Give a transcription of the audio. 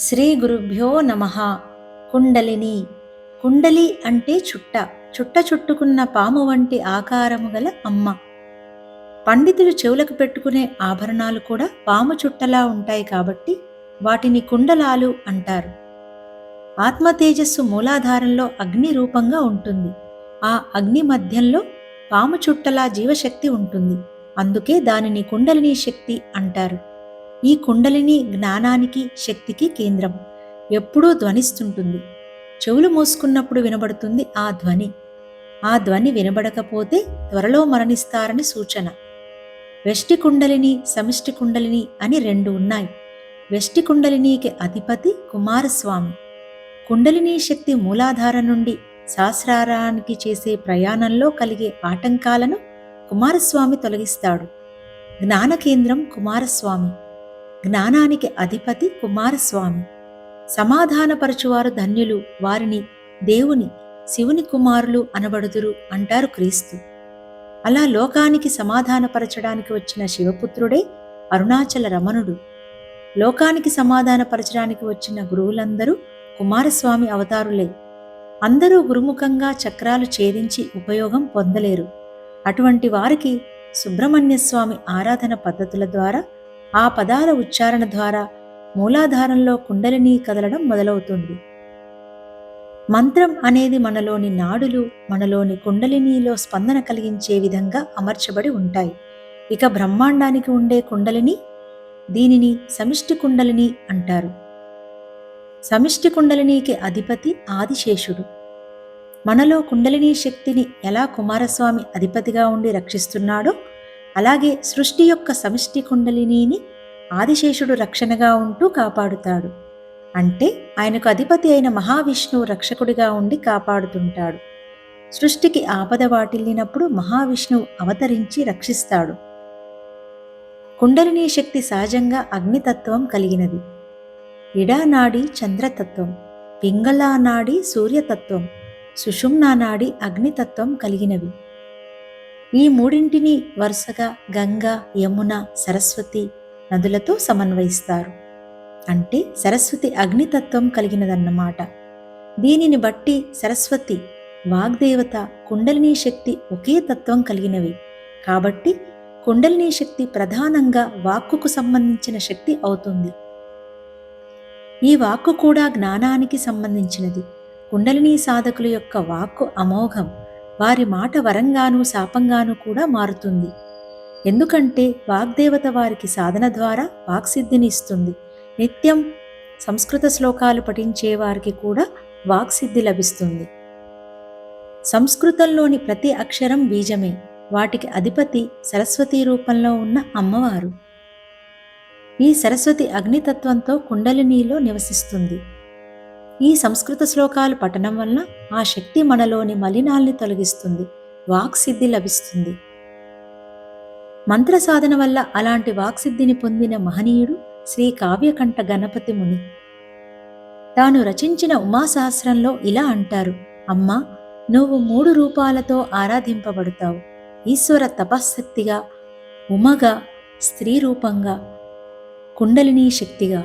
శ్రీ గురుభ్యో నమ. కుండలిని. కుండలి అంటే చుట్ట. చుట్ట చుట్టుకున్న పాము వంటి ఆకారము గల అమ్మ. పండితులు చెవులకు పెట్టుకునే ఆభరణాలు కూడా పాము చుట్టలా ఉంటాయి కాబట్టి వాటిని కుండలాలు అంటారు. ఆత్మ తేజస్సు మూలాధారంలో అగ్ని రూపంగా ఉంటుంది. ఆ అగ్ని మధ్యంలో పాము చుట్టలా జీవశక్తి ఉంటుంది. అందుకే దానిని కుండలిని శక్తి అంటారు. ఈ కుండలిని జ్ఞానానికి శక్తికి కేంద్రం. ఎప్పుడూ ధ్వనిస్తుంటుంది. చెవులు మూసుకున్నప్పుడు వినబడుతుంది ఆ ధ్వని. ఆ ధ్వని వినబడకపోతే త్వరలో మరణిస్తారని సూచన. వెష్టి కుండలిని సమిష్టి కుండలిని అని రెండు ఉన్నాయి. వెష్టి కుండలినికి అధిపతి కుమారస్వామి. కుండలిని శక్తి మూలాధారం నుండి సహస్రారానికి చేసే ప్రయాణంలో కలిగే ఆటంకాలను కుమారస్వామి తొలగిస్తాడు. జ్ఞానకేంద్రం కుమారస్వామి. జ్ఞానానికి అధిపతి కుమారస్వామి. సమాధానపరచువారు ధన్యులు వారిని దేవుని శివుని కుమారులు అనబడుదురు అంటారు క్రీస్తు. అలా లోకానికి సమాధానపరచడానికి వచ్చిన శివపుత్రుడే అరుణాచల రమణుడు. లోకానికి సమాధానపరచడానికి వచ్చిన గురువులందరూ కుమారస్వామి అవతారులే. అందరూ గురుముఖంగా చక్రాలు ఛేదించి ఉపయోగం పొందలేరు. అటువంటి వారికి సుబ్రహ్మణ్యస్వామి ఆరాధన పద్ధతుల ద్వారా ఆ పదాల ఉచ్చారణ ద్వారా మూలాధారంలో కుండలిని కదలడం మొదలవుతుంది. మంత్రం అనేది మనలోని నాడులు మనలోని కుండలినిలో స్పందన కలిగించే విధంగా అమర్చబడి ఉంటాయి. ఇక బ్రహ్మాండానికి ఉండే కుండలిని దీనిని సమిష్టి కుండలిని అంటారు. సమిష్టి కుండలినికి అధిపతి ఆదిశేషుడు. మనలో కుండలిని శక్తిని ఎలా కుమారస్వామి అధిపతిగా ఉండి రక్షిస్తున్నాడో అలాగే సృష్టి యొక్క సమిష్టి కుండలినీని ఆదిశేషుడు రక్షణగా ఉంటూ కాపాడుతాడు. అంటే ఆయనకు అధిపతి అయిన మహావిష్ణువు రక్షకుడిగా ఉండి కాపాడుతుంటాడు. సృష్టికి ఆపద వాటిల్లినప్పుడు మహావిష్ణువు అవతరించి రక్షిస్తాడు. కుండలిని శక్తి సహజంగా అగ్నితత్వం కలిగినది. ఇడానాడి చంద్రతత్వం పింగళానాడి సూర్యతత్వం సుషుమ్నానాడి అగ్నితత్వం కలిగినవి. ఈ మూడింటిని వరుసగా గంగా యమున సరస్వతి నదులతో సమన్వయిస్తారు. అంటే సరస్వతి అగ్నితత్వం కలిగినదన్నమాట. దీనిని బట్టి సరస్వతి వాగ్దేవత కుండలినీ శక్తి ఒకే తత్వం కలిగినవి. కాబట్టి కుండలినీ శక్తి ప్రధానంగా వాక్కుకు సంబంధించిన శక్తి అవుతుంది. ఈ వాక్కు కూడా జ్ఞానానికి సంబంధించినది. కుండలినీ సాధకుల యొక్క వాక్కు అమోఘం. వారి మాట వరంగానూ శాపంగానూ కూడా మారుతుంది. ఎందుకంటే వాగ్దేవత వారికి సాధన ద్వారా వాక్సిద్ధిని ఇస్తుంది. నిత్యం సంస్కృత శ్లోకాలు పఠించే వారికి కూడా వాక్సిద్ధి లభిస్తుంది. సంస్కృతంలోని ప్రతి అక్షరం బీజమే. వాటికి అధిపతి సరస్వతి రూపంలో ఉన్న అమ్మవారు. ఈ సరస్వతి అగ్నితత్వంతో కుండలినిలో నివసిస్తుంది. ఈ సంస్కృత శ్లోకాలు పఠనం వలన ఆ శక్తి మనలోని మలినాల్ని తొలగిస్తుంది వాక్సిద్ధి లభిస్తుంది. మంత్ర సాధన వల్ల అలాంటి వాక్సిద్ధిని పొందిన మహనీయుడు శ్రీ కావ్యకంఠ గణపతి ముని. తాను రచించిన ఉమాసహస్రంలో ఇలా అంటారు అమ్మా నువ్వు మూడు రూపాలతో ఆరాధింపబడతావు. ఈశ్వర తపశక్తిగా ఉమగా స్త్రీ రూపంగా కుండలిని శక్తిగా.